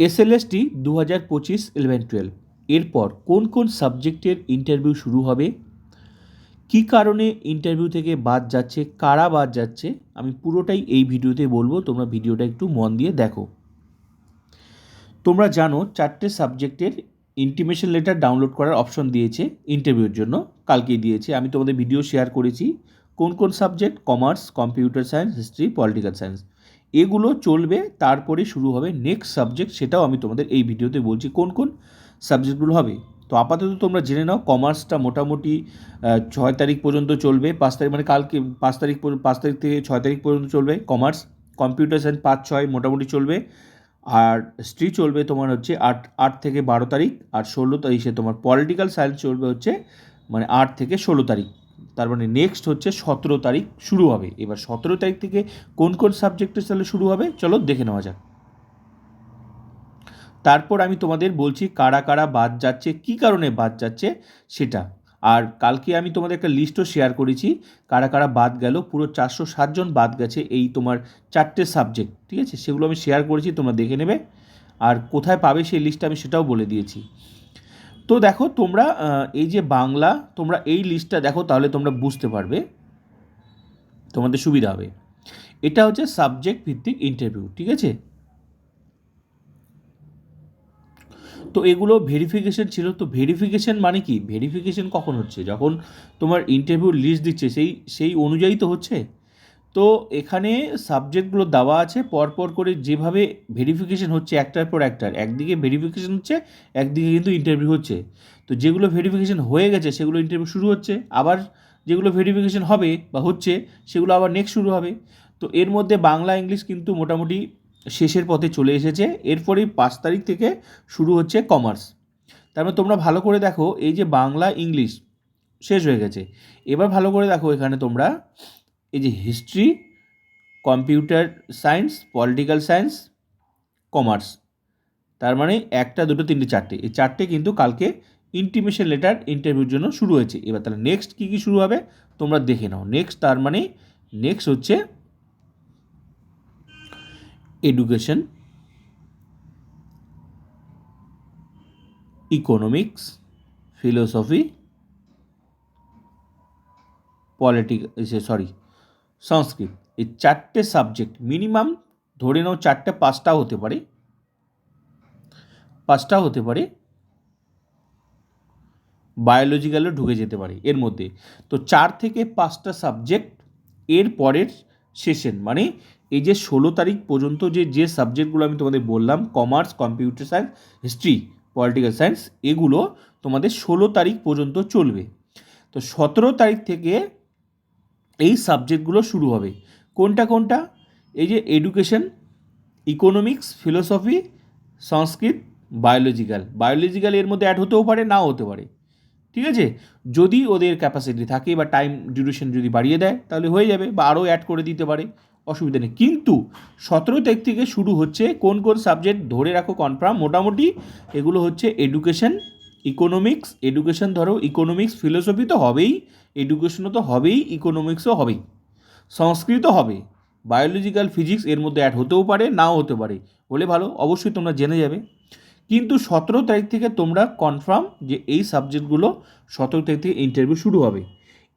SLST দু হাজার পঁচিশ ইলেভেন টুয়েলভ এরপর কোন কোন সাবজেক্টের ইন্টারভিউ শুরু হবে? কী কারণে ইন্টারভিউ থেকে বাদ যাচ্ছে? কারা বাদ যাচ্ছে? আমি পুরোটাই এই ভিডিওতে বলব, তোমরা ভিডিওটা একটু মন দিয়ে দেখো। তোমরা জানো চারটে সাবজেক্টের ইন্টিমেশন লেটার ডাউনলোড করার অপশন দিয়েছে ইন্টারভিউর জন্য, কালকেই দিয়েছে। আমি তোমাদের ভিডিও শেয়ার করেছি। কোন কোন subject commerce computer science history political science এগুলো চলবে, তারপরে শুরু হবে নেক্সট সাবজেক্ট সেটাও আমি তোমাদের এই ভিডিওতে বলছি কোন কোন সাবজেক্টগুলো হবে। তো আপাতত তোমরা জেনে নাও কমার্সটা মোটামুটি ছয় তারিখ পর্যন্ত চলবে, পাঁচ তারিখ মানে কালকে, পাঁচ তারিখ পাঁচ তারিখ থেকে ছয় তারিখ পর্যন্ত চলবে কমার্স কম্পিউটার সায়েন্স পাঁচ ছয় মোটামুটি চলবে, আর স্ট্রি চলবে তোমার হচ্ছে আট আট থেকে বারো তারিখ, আর ষোলো তারিখে তোমার পলিটিক্যাল সায়েন্স চলবে হচ্ছে মানে আট থেকে ষোলো তারিখ। তার মানে নেক্সট হচ্ছে সতেরো তারিখ শুরু হবে। এবার সতেরো তারিখ থেকে কোন কোন সাবজেক্টের তাহলে শুরু হবে? চলো দেখে নেওয়া যাক। তারপর আমি তোমাদের বলছি কারা কারা বাদ যাচ্ছে, কী কারণে বাদ যাচ্ছে সেটা। আর কালকে আমি তোমাদের একটা লিস্টও শেয়ার করেছি, কারা কারা বাদ গেল, পুরো চারশো সাতজন বাদ গেছে এই তোমার চারটে সাবজেক্ট ঠিক আছে? সেগুলো আমি শেয়ার করেছি, তোমরা দেখে নেবে। আর কোথায় পাবে সেই লিস্টটা আমি সেটাও বলে দিয়েছি। তো দেখো তোমরা এই যে বাংলা, তোমরা এই লিস্টটা দেখো, তাহলে তোমরা বুঝতে পারবে, তোমাদের সুবিধা হবে। এটা হচ্ছে সাবজেক্ট ভিত্তিক ইন্টারভিউ ঠিক আছে? তো এগুলো ভেরিফিকেশন ছিল, তো ভেরিফিকেশন মানে কি? ভেরিফিকেশন কখন হচ্ছে? যখন তোমার ইন্টারভিউ লিস্ট দিচ্ছে, সেই সেই অনুযায়ী তো হচ্ছে? তো এখানে সাবজেক্টগুলো দেওয়া আছে, পরপর করে যেভাবে ভেরিফিকেশন হচ্ছে একটার পর একটার, একদিকে ভেরিফিকেশন হচ্ছে, একদিকে কিন্তু ইন্টারভিউ হচ্ছে। তো যেগুলো ভেরিফিকেশন হয়ে গেছে, সেগুলো ইন্টারভিউ শুরু হচ্ছে, আবার যেগুলো ভেরিফিকেশন হবে বা হচ্ছে, সেগুলো আবার নেক্সট শুরু হবে। তো এর মধ্যে বাংলা ইংলিশ কিন্তু মোটামুটি শেষের পথে চলে এসেছে এরপরেই পাঁচ তারিখ থেকে শুরু হচ্ছে কমার্স তারপরে তোমরা ভালো করে দেখো, এই যে বাংলা ইংলিশ শেষ হয়ে গেছে। এবার ভালো করে দেখো এখানে তোমরা এই যে history computer science political science commerce তার মানে একটা, দুটো, তিনটে, চারটে। এই চারটে কিন্তু কালকে ইন্টিমেশন লেটার ইন্টারভিউর জন্য শুরু হয়েছে। এবার তাহলে নেক্সট কী কী শুরু হবে? তোমরা দেখে নাও। নেক্সট তার মানে নেক্সট হচ্ছে education economics philosophy politic sorry Sanskrit. এই চারটে সাবজেক্ট মিনিমাম ধরে নাও চারটে পাঁচটাও হতে পারে। পাঁচটাও হতে পারে। বায়োলজিক্যালও ঢুকে যেতে পারে এর মধ্যে। তো চার থেকে পাঁচটা সাবজেক্ট এর পরের সেশন মানে এই যে ষোলো তারিখ পর্যন্ত যে যে সাবজেক্টগুলো আমি তোমাদের বললাম commerce computer science history political science এগুলো তোমাদের ষোলো তারিখ পর্যন্ত চলবে। তো সতেরো তারিখ থেকে এই সাবজেক্টগুলো শুরু হবে। কোনটা কোনটা? এই যে education economics philosophy Sanskrit biological biological এর মধ্যে অ্যাড হতেও পারে, নাও হতে পারে। ঠিক আছে? যদি ওদের ক্যাপাসিটি থাকে বা টাইম ডিউরেশন যদি বাড়িয়ে দেয়, তাহলে হয়ে যাবে বা আরও অ্যাড করে দিতে পারে, অসুবিধা নেই। কিন্তু সতেরো তারিখ থেকে শুরু হচ্ছে কোন কোন সাবজেক্ট ধরে রাখো কনফার্ম মোটামুটি এগুলো হচ্ছে এডুকেশন ইকোনমিক্স এডুকেশন ধরো ইকোনমিক্স ফিলোসফি তো হবেই এডুকেশনও তো হবেই ইকোনমিক্সও হবেই। সংস্কৃত হবে বায়োলজিক্যাল ফিজিক্স এর মধ্যে অ্যাড হতেও পারে, নাও হতে পারে। বলে ভালো, অবশ্যই তোমরা জেনে যাবে। কিন্তু সতেরো তারিখ থেকে তোমরা কনফার্ম যে এই সাবজেক্টগুলো সতেরো তারিখ থেকে ইন্টারভিউ শুরু হবে।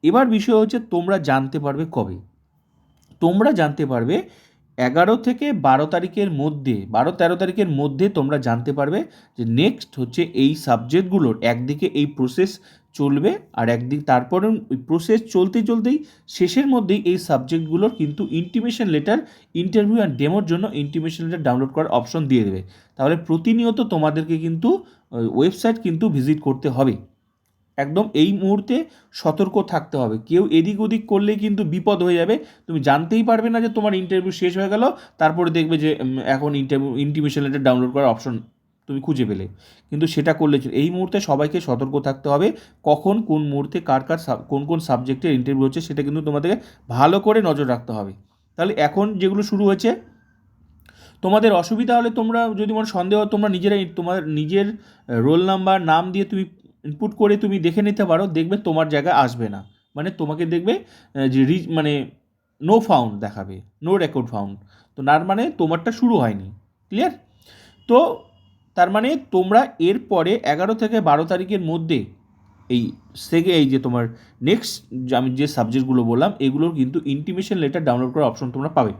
এবার বিষয় হচ্ছে তোমরা জানতে পারবে কবে? তোমরা জানতে পারবে এগারো থেকে বারো তারিখের মধ্যে, বারো তেরো তারিখের মধ্যে তোমরা জানতে পারবে যে নেক্সট হচ্ছে এই সাবজেক্টগুলোর একদিকে এই প্রসেস চলবে আর একদিক তারপরে ওই প্রসেস চলতে চলতেই শেষের মধ্যেই এই সাবজেক্টগুলোর কিন্তু ইন্টিমেশন লেটার ইন্টারভিউ অ্যান্ড ডেমোর জন্য ইন্টিমেশন লেটার ডাউনলোড করার অপশন দিয়ে দেবে। তাহলে প্রতিনিয়ত তোমাদেরকে কিন্তু ওয়েবসাইট কিন্তু ভিজিট করতে হবে। একদম এই মুহূর্তে সতর্ক থাকতে হবে। কেউ এদিক ওদিক করলে কিন্তু বিপদ হয়ে যাবে। তুমি জানতেই পারবে না যে তোমার ইন্টারভিউ শেষ হয়ে গেল, তারপরে দেখবে যে এখন ইন্টারভিউ ইন্টিমেশন লেটার ডাউনলোড করার অপশন তুমি খুঁজে পেলে। কিন্তু সেটা করলে এই মুহূর্তে সবাইকে সতর্ক থাকতে হবে, কখন কোন মুহূর্তে কার কার কোন কোন সাবজেক্টের ইন্টারভিউ হচ্ছে সেটা কিন্তু তোমাদেরকে ভালো করে নজর রাখতে হবে। তাহলে এখন যেগুলো শুরু হয়েছে, তোমাদের অসুবিধা হলে তোমরা যদি মনে সন্দেহ তোমরা নিজেরাই, তোমার নিজের রোল নাম্বার নাম দিয়ে তুমি ইনপুট করে তুমি দেখে নিতে পারো, দেখবে তোমার জায়গায় আসবে না। মানে তোমাকে দেখবে যে রি মানে নো ফাউন্ড দেখাবে নো রেকর্ড ফাউন্ড তো তার মানে তোমারটা শুরু হয়নি ক্লিয়ার তো তার মানে তোমরা এর পরে এগারো থেকে বারো তারিখের মধ্যে এই থেকে এই যে তোমার নেক্সট আমি যে সাবজেক্টগুলো বললাম, এগুলোর কিন্তু ইন্টিমেশন লেটার ডাউনলোড করার অপশন তোমরা পাবে।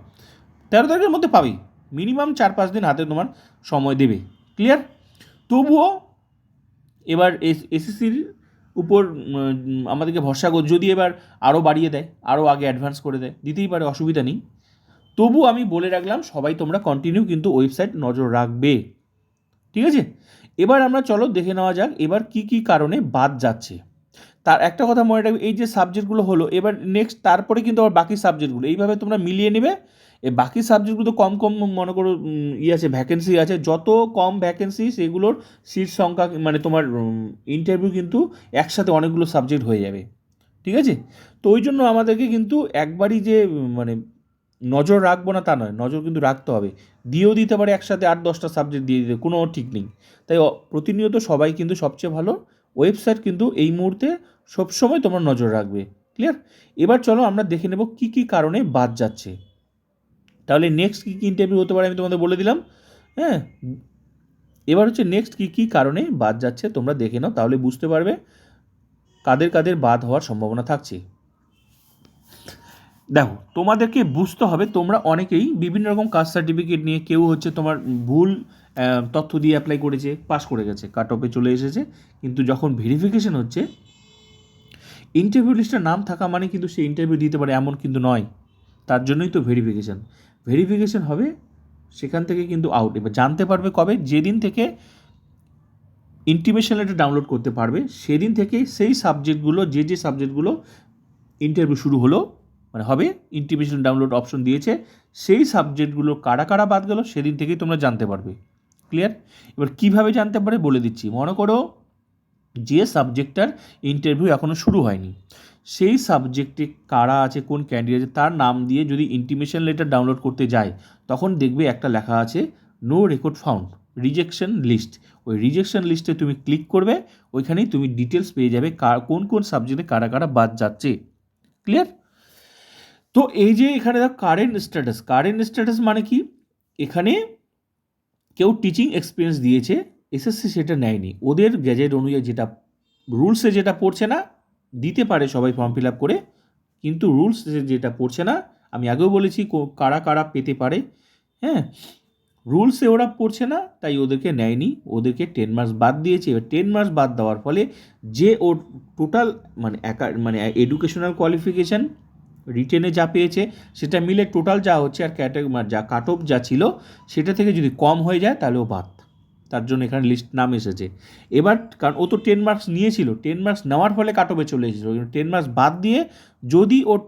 তেরো তারিখের মধ্যে পাবেই। মিনিমাম চার পাঁচ দিন হাতে তোমার সময় দেবে ক্লিয়ার তবুও এবার এস, এসএসসির উপর আমাদেরকে ভরসা যদি এবার আরও বাড়িয়ে দেয়, আরও আগে অ্যাডভান্স করে দেয়, দিতেই পারে, অসুবিধা নেই। তবু আমি বলে রাখলাম, সবাই তোমরা কন্টিনিউ কিন্তু ওয়েবসাইট নজর রাখবে। ঠিক আছে? এবার আমরা চলো দেখে নেওয়া যাক, এবার কি কি কারণে বাদ যাচ্ছে। তার একটা কথা মনে রাখবে, এই যে সাবজেক্টগুলো হলো, এবার নেক্সট তারপরে কিন্তু আবার বাকি সাবজেক্টগুলো এইভাবে তোমরা মিলিয়ে নেবে এই বাকি সাবজেক্টগুলো তো কম কম মনে করো ই আছে ভ্যাকেন্সি আছে। যত কম ভ্যাকেন্সি সেগুলোর সিট সংখ্যা মানে তোমার ইন্টারভিউ কিন্তু একসাথে অনেকগুলো সাবজেক্ট হয়ে যাবে। ঠিক আছে? তো ওই জন্য আমাদেরকে কিন্তু একবারই যে মানে নজর রাখব না তা নয়, নজর কিন্তু রাখতে হবে। দিয়েও দিতে পারে একসাথে আট দশটা সাবজেক্ট দিয়ে দিতে কোনো ঠিক নেই। তাই প্রতিনিয়ত সবাই কিন্তু সবচেয়ে ভালো ওয়েবসাইট কিন্তু এই মুহূর্তে সবসময় তোমার নজর রাখবে। ক্লিয়ার এবার চলো আমরা দেখে নেব কি কি কারণে বাদ যাচ্ছে। তাহলে নেক্সট কী কী ইন্টারভিউ হতে পারে আমি তোমাদের বলে দিলাম হ্যাঁ? এবার হচ্ছে নেক্সট কী কী কারণে বাদ যাচ্ছে তোমরা দেখে নাও, তাহলে বুঝতে পারবে কাদের কাদের বাদ হওয়ার সম্ভাবনা থাকছে। দেখো, তোমাদেরকে বুঝতে হবে তোমরা অনেকেই বিভিন্ন রকম কাস্ট সার্টিফিকেট নিয়ে কেউ হচ্ছে তোমার ভুল তথ্য দিয়ে অ্যাপ্লাই করেছে পাস করে গেছে কাট অফে চলে এসেছে, কিন্তু যখন ভেরিফিকেশন হচ্ছে ইন্টারভিউ লিস্টের নাম থাকা মানে কিন্তু সে ইন্টারভিউ দিতে পারে, এমন কিন্তু নয়। তার জন্যই তো ভেরিফিকেশন ভেরিফিকেশন হবে, সেখান থেকে কিন্তু আউট এবার জানতে পারবে কবে, যেদিন থেকে ইন্টিমেশন লেটার ডাউনলোড করতে পারবে, সেদিন থেকেই সেই সাবজেক্টগুলো যে যে সাবজেক্টগুলো ইন্টারভিউ শুরু হলো মানে হবে ইন্টিমেশন ডাউনলোড অপশন দিয়েছে, সেই সাবজেক্টগুলো কারা কারা বাদ গেল, সেদিন থেকেই তোমরা জানতে পারবে। ক্লিয়ার এবার কীভাবে জানতে পারে বলে দিচ্ছি। মনে করো, যে সাবজেক্টটার ইন্টারভিউ এখনও শুরু হয়নি। সেই সাবজেক্টে কারা আছে, কোন ক্যান্ডিডেট আছে, তার নাম দিয়ে যদি ইন্টিমেশন লেটার ডাউনলোড করতে যায়, তখন দেখবে একটা লেখা আছে no record found rejection list ওই রিজেকশন লিস্টে তুমি ক্লিক করবে, ওইখানেই তুমি ডিটেলস পেয়ে যাবে কার, কোন কোন সাবজেক্টে কারা কারা বাদ যাচ্ছে। ক্লিয়ার তো এই যে এখানে দেখো কারেন্ট স্ট্যাটাস কারেন্ট স্ট্যাটাস মানে কি? এখানে কেউ টিচিং এক্সপিরিয়েন্স দিয়েছে এসএসসি সেটা নেয়নি। ওদের গ্যাজেট অনুযায়ী যেটা রুলসে যেটা পড়ছে না দিতে পারে সবাই ফর্ম ফিল আপ করে, কিন্তু রুলস যেটা পড়ছে না, আমি আগেও বলেছি কারা কারা পেতে পারে হ্যাঁ? রুলসে ওরা পড়ছে না, তাই ওদেরকে নেয়নি, ওদেরকে টেন মার্কস বাদ দিয়েছে। এবার টেন মার্কস বাদ দেওয়ার ফলে যে ওর টোটাল মানে একা মানে এডুকেশনাল কোয়ালিফিকেশান রিটেনে যা পেয়েছে, সেটা মিলে টোটাল যা হচ্ছে আর ক্যাটাগরি যা কাট অফ যা ছিল, সেটা থেকে যদি কম হয়ে যায়, তাহলে ও বাদ। তার জন্য এখানে লিস্ট নাম এসেছে। এবার কারণ ও তো টেন মার্কস নিয়েছিল টেন মার্কস নেওয়ার ফলে কাট অফে চলে এসেছিল। টেন মার্কস বাদ দিয়ে যদি ওর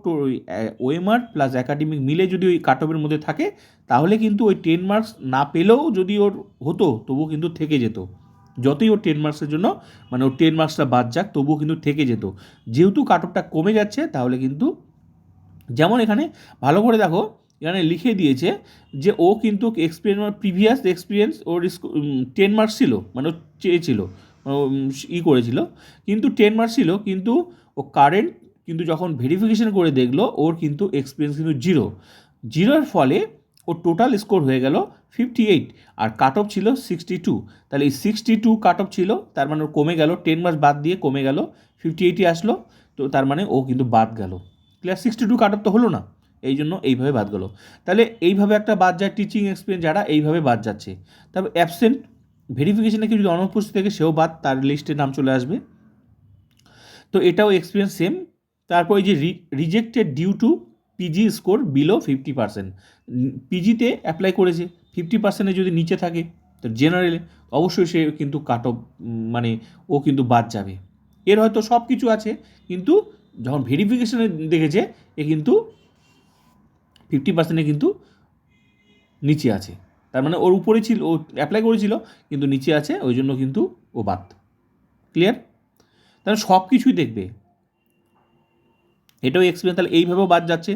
ওএমআর প্লাস একাডেমিক মিলে যদি ওই কাট অফের মধ্যে থাকে, তাহলে কিন্তু ওই টেন মার্কস না পেলেও যদি ওর হতো, তবুও কিন্তু থেকে যেত। যতই ওর টেন মার্কসের জন্য মানে ওর টেন মার্কসটা বাদ যাক, তবুও কিন্তু থেকে যেত। যেহেতু কাট অফটা কমে যাচ্ছে, তাহলে কিন্তু যেমন এখানে, ভালো করে দেখো এখানে লিখে দিয়েছে যে ও কিন্তু এক্সপিরিয়েন্স প্রিভিয়াস এক্সপিরিয়েন্স ওর টেন মার্কস ছিল মানে ও চেয়েছিল ই করেছিল। কিন্তু টেন মার্কস ছিল, কিন্তু ও কারেন্ট কিন্তু যখন ভেরিফিকেশন করে দেখল, ওর কিন্তু এক্সপিরিয়েন্স কিন্তু জিরো জিরোর ফলে ওর টোটাল স্কোর হয়ে গেল ফিফটি এইট আর কাট অফ ছিল সিক্সটি টু তাহলে এই সিক্সটি টু কাট অফ ছিল, তার মানে ওর কমে গেল টেন মার্কস বাদ দিয়ে কমে গেল ফিফটি এইটে আসলো, তো তার মানে ও কিন্তু বাদ গেল। Clear sixty two cut off তো হলো না। এই জন্য এইভাবে বাদ গেলো। তাহলে এইভাবে একটা বাদ যায় টিচিং এক্সপিরিয়েন্স যারা এইভাবে বাদ যাচ্ছে। তারপর অ্যাবসেন্ট ভেরিফিকেশনে কেউ যদি অনুপস্থিত থাকে, সেও বাদ, তার লিস্টে নাম চলে আসবে। তো এটাও এক্সপিরিয়েন্স সেম তারপর এই যে rejected due to PG score below fifty percent পিজিতে apply করেছে ফিফটি পার্সেন্টে যদি নিচে থাকে, তো জেনারেলে অবশ্যই সে কিন্তু কাট অফ মানে ও কিন্তু বাদ যাবে। এর হয়তো সব কিছু আছে, কিন্তু যখন ভেরিফিকেশনে দেখেছে, এ কিন্তু ফিফটি পার্সেন্টে কিন্তু নিচে আছে। তার মানে ওর উপরে ছিল, ও অ্যাপ্লাই করেছিল, কিন্তু নিচে আছে, ওই জন্য কিন্তু ও বাদ। ক্লিয়ার তাহলে সব কিছুই দেখবে। এটাও এক্সপিরিয়েন্স তাহলে এইভাবেও বাদ যাচ্ছে।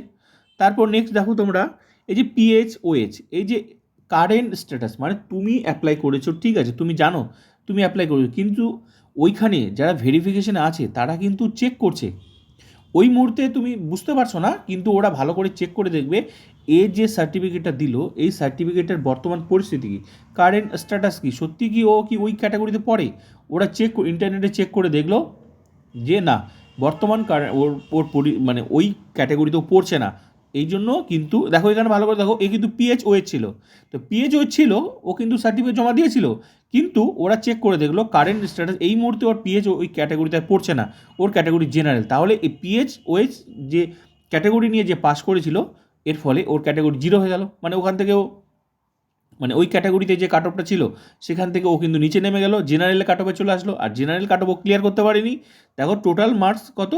তারপর নেক্সট দেখো তোমরা, এই যে পিএইচ ওএইচ এই যে কারেন্ট স্ট্যাটাস মানে তুমি অ্যাপ্লাই করেছ, ঠিক আছে, তুমি জানো, তুমি অ্যাপ্লাই করেছ, কিন্তু ওইখানে যারা ভেরিফিকেশনে আছে, তারা কিন্তু চেক করছে। ওই মুহূর্তে তুমি বুঝতে পারছ না, কিন্তু ওরা ভালো করে চেক করে দেখবে, এ যে সার্টিফিকেটটা দিল, এই সার্টিফিকেটের বর্তমান পরিস্থিতি কী? কারেন্ট স্ট্যাটাস কী? সত্যি কি ও কি ওই ক্যাটাগরিতে পড়ে? ওরা চেক ইন্টারনেটে চেক করে দেখল যে না, বর্তমান ওর ওর মানে ওই ক্যাটাগরিতেও পড়ছে না। এই জন্য কিন্তু, দেখো এখানে ভালো করে দেখো, এ কিন্তু পিএইচ ওয়ে ছিল। তো পিএইচ ওয়ে ছিল, ও কিন্তু সার্টিফিকেট জমা দিয়েছিল, কিন্তু ওরা চেক করে দেখল কারেন্ট স্ট্যাটাস এই মুহূর্তে ওর পিএইচ ওই ক্যাটাগরিতে পড়ছে না, ওর ক্যাটাগরি জেনারেল তাহলে এই পিএইচ ওয়েজ যে ক্যাটাগরি নিয়ে যে পাস করেছিল, এর ফলে ওর ক্যাটাগরি জিরো হয়ে গেল। মানে ওখান থেকেও মানে ওই ক্যাটাগরিতে যে কাট অফটা ছিল, সেখান থেকে ও কিন্তু নিচে নেমে গেল জেনারেলে কাট অফে চলে আসলো, আর জেনারেল কাট অফ ক্লিয়ার করতে পারেনি। দেখো টোটাল মার্কস কত?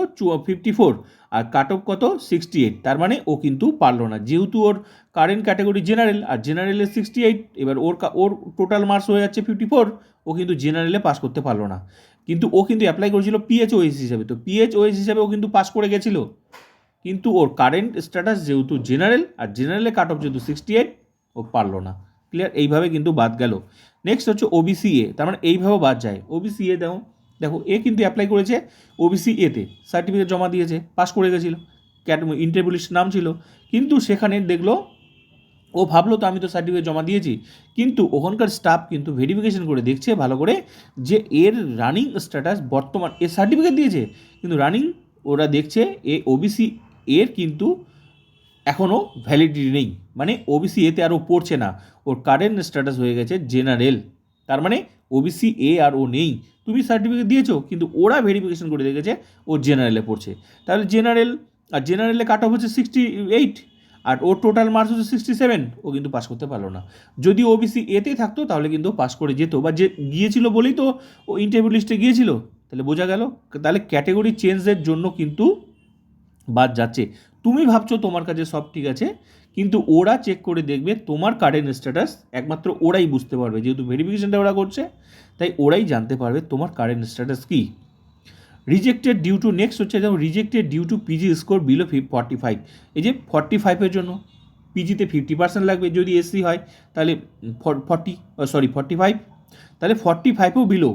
ফিফটি ফোর আর কাট অফ কত? সিক্সটি এইট তার মানে ও কিন্তু পারল না। যেহেতু ওর কারেন্ট ক্যাটাগরি জেনারেল আর জেনারেলে সিক্সটি এইট এবার ওর ওর টোটাল মার্কস হয়ে যাচ্ছে ফিফটি ফোর ও কিন্তু জেনারেলে পাস করতে পারল না। কিন্তু ও কিন্তু অ্যাপ্লাই করেছিল পিএইচওএস হিসাবে, তো পিএইচওএস হিসাবে ও কিন্তু পাস করে গেছিল। কিন্তু ওর কারেন্ট স্ট্যাটাস যেহেতু জেনারেল আর জেনারেলে কাট অফ যেহেতু সিক্সটি এইট ও পারল না। ক্লিয়ার এইভাবে কিন্তু বাদ গেল। নেক্সট হচ্ছে ওবিসি এ তার মানে এইভাবে বাদ যায়। ওবিসি এ দেখো দেখো এ কিন্তু অ্যাপ্লাই করেছে ওবিসি এতে সার্টিফিকেট জমা দিয়েছে পাস করে গেছিল। ক্যাট ইন্টারভিউ লিস্ট নাম ছিল। কিন্তু সেখানে দেখল, ও ভাবলো তো আমি তো সার্টিফিকেট জমা দিয়েছি। কিন্তু ওখানকার স্টাফ কিন্তু ভেরিফিকেশন করে দেখছে ভালো করে যে এর রানিং স্ট্যাটাস বর্তমান, এ সার্টিফিকেট দিয়েছে। কিন্তু রানিং ওরা দেখছে, এ ওবিসি এর কিন্তু এখনও ভ্যালিডিটি নেই। মানে ওবিসি এতে আরও পড়ছে না। ওর কারেন্ট স্ট্যাটাস হয়ে গেছে জেনারেল তার মানে ওবিসি এ আর ও নেই। তুমি সার্টিফিকেট দিয়েছ, কিন্তু ওরা ভেরিফিকেশন করে দেখেছে ও জেনারেলে পড়ছে। তাহলে জেনারেল আর জেনারেলে কাট অফ হচ্ছে সিক্সটি এইট আর ওর টোটাল মার্কস হচ্ছে সিক্সটি সেভেন ও কিন্তু পাস করতে পারল না। যদি ওবিসি এতে থাকতো, তাহলে কিন্তু পাস করে যেত। বা যে গিয়েছিল বলেই তো ও ইন্টারভিউ লিস্টে গিয়েছিল। তাহলে বোঝা গেল। তাহলে ক্যাটেগরি চেঞ্জের জন্য কিন্তু বাদ যাচ্ছে। তুমি ভাবছ তোমার কাছে সব ঠিক আছে, কিন্তু ওরা চেক করে দেখবে তোমার কারেন্ট স্ট্যাটাস একমাত্র ওরাই বুঝতে পারবে, যেহেতু ভেরিফিকেশনটা ওরা করছে, তাই ওরাই জানতে পারবে তোমার কারেন্ট স্ট্যাটাস কী। রিজেক্টেড ডিউ টু নেক্সট হচ্ছে যেমন rejected due to PG score below forty five এই যে ফর্টি ফাইভের জন্য পিজিতে ফিফটি পার্সেন্ট লাগবে, যদি এসসি হয়, তাহলে ফর্টি সরি ফর্টি ফাইভ তাহলে ফর্টি ফাইভও বিলো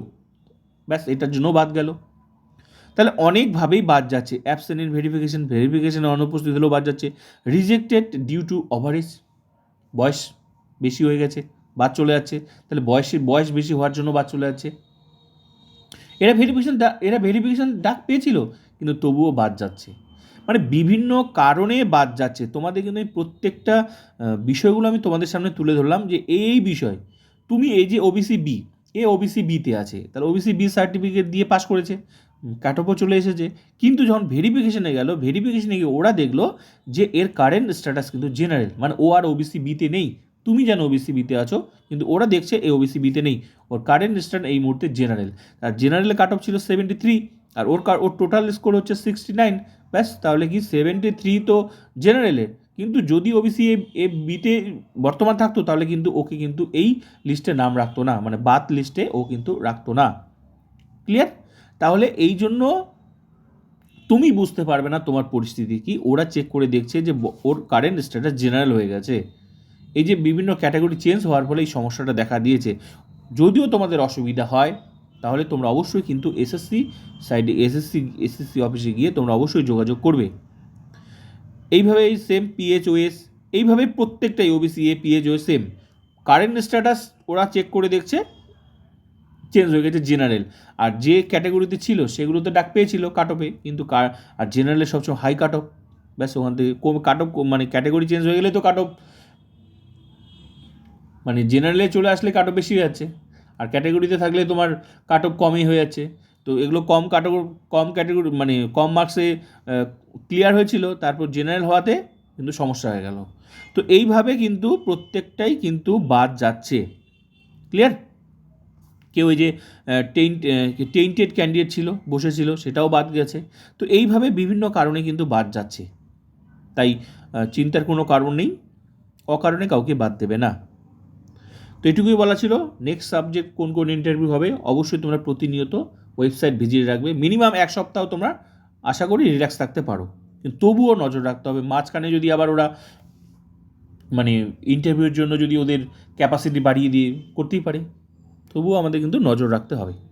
ব্যাস, এটার জন্য বাদ গেল। তাহলে অনেকভাবেই বাদ যাচ্ছে। অ্যাবসেন্ট ভেরিফিকেশন ভেরিফিকেশনে অনুপস্থিত হলেও বাদ যাচ্ছে। রিজেক্টেড ডিউ টু ওভারেজ বয়স বেশি হয়ে গেছে, বাদ চলে যাচ্ছে। তাহলে বয়সের বয়স বেশি হওয়ার জন্য বাদ চলে যাচ্ছে। এরা ভেরিফিকেশন এরা ভেরিফিকেশন ডাক পেয়েছিল, কিন্তু তবুও বাদ যাচ্ছে। মানে বিভিন্ন কারণে বাদ যাচ্ছে। তোমাদের কিন্তু এই প্রত্যেকটা বিষয়গুলো আমি তোমাদের সামনে তুলে ধরলাম যে এই বিষয়, তুমি এই যে ওবিসি বি এ ওবিসি বিতে আছে। তাহলে ওবিসি বি সার্টিফিকেট দিয়ে পাস করেছে। কাটঅপও চলে এসেছে। কিন্তু যখন ভেরিফিকেশনে গেল ভেরিফিকেশনে গিয়ে ওরা দেখল যে এর কারেন্ট স্ট্যাটাস কিন্তু জেনারেল মানে ও আর ওবিসি বিতে নেই। তুমি যেন ওবিসি বিতে আছো, কিন্তু ওরা দেখছে এ ওবিসি বিতে নেই। ওর কারেন্ট স্ট্যান্ড এই মুহূর্তে জেনারেল আর জেনারেলে কাট অফ ছিল সেভেন্টি থ্রি আর ওর কা- ওর টোটাল স্কোর হচ্ছে সিক্সটি নাইন ব্যাস, তাহলে কি সেভেন্টি থ্রি তো জেনারেলে কিন্তু যদি ওবিসি এ বিতে বর্তমান থাকতো, তাহলে কিন্তু ওকে কিন্তু এই লিস্টে নাম রাখতো না। মানে বাদ লিস্টে ও কিন্তু রাখতো না। ক্লিয়ার তাহলে এই জন্য তুমি বুঝতে পারবে না তোমার পরিস্থিতি কি। ওরা চেক করে দেখছে যে ওর কারেন্ট স্ট্যাটাস জেনারেল হয়ে গেছে। এই যে বিভিন্ন ক্যাটাগরি চেঞ্জ হওয়ার ফলে এই সমস্যাটা দেখা দিয়েছে। যদিও তোমাদের অসুবিধা হয়, তাহলে তোমরা অবশ্যই কিন্তু এসএসসি সাইডে এসএসসি এসএসসি অফিসে গিয়ে তোমরা অবশ্যই যোগাযোগ করবে। এইভাবে এই সেম পিএইচওএস এইভাবে প্রত্যেকটাই ওবিসি এ পিএইচও সেম কারেন্ট স্ট্যাটাস ওরা চেক করে দেখছে চেঞ্জ হয়ে গেছে জেনারেল আর যে ক্যাটাগরিতে ছিল, সেগুলোতে ডাক পেয়েছিল কাট অফে কিন্তু আর জেনারেলে সবসময় হাই কাট অফ ব্যাস, ওখান থেকে কম কাট অফ মানে ক্যাটাগরি চেঞ্জ হয়ে গেলে তো কাট অফ মানে জেনারেলে চলে আসলে কাট অফ বেশি হয়ে যাচ্ছে। আর ক্যাটাগরিতে থাকলে তোমার কাট অফ কমই হয়ে যাচ্ছে। তো এগুলো কম কাট কম ক্যাটাগরি মানে কম মার্কসে ক্লিয়ার হয়েছিল। তারপর জেনারেল হওয়াতে কিন্তু সমস্যা হয়ে গেল। তো এইভাবে কিন্তু প্রত্যেকটাই কিন্তু বাদ যাচ্ছে। ক্লিয়ার কেউ এই যে টেন্ট টেন্টেড ক্যান্ডিডেট ছিল, বসেছিল, সেটাও বাদ গেছে। তো এইভাবে বিভিন্ন কারণে কিন্তু বাদ যাচ্ছে। তাই চিন্তার কোনো কারণ নেই, অকারণে কাউকে বাদ দেবে না। তো এটুকুই বলা ছিল নেক্সট সাবজেক্ট কোন কোন ইন্টারভিউ হবে, অবশ্যই তোমরা প্রতিনিয়ত ওয়েবসাইট ভিজিয়ে রাখবে। মিনিমাম এক সপ্তাহ তোমরা আশা করি রিল্যাক্স থাকতে পারো। কিন্তু তবুও নজর রাখতে হবে, মাঝখানে যদি আবার ওরা মানে ইন্টারভিউর জন্য যদি ওদের ক্যাপাসিটি বাড়িয়ে দিয়ে, করতেই পারে। তবুও আমাদের কিন্তু নজর রাখতে হবে।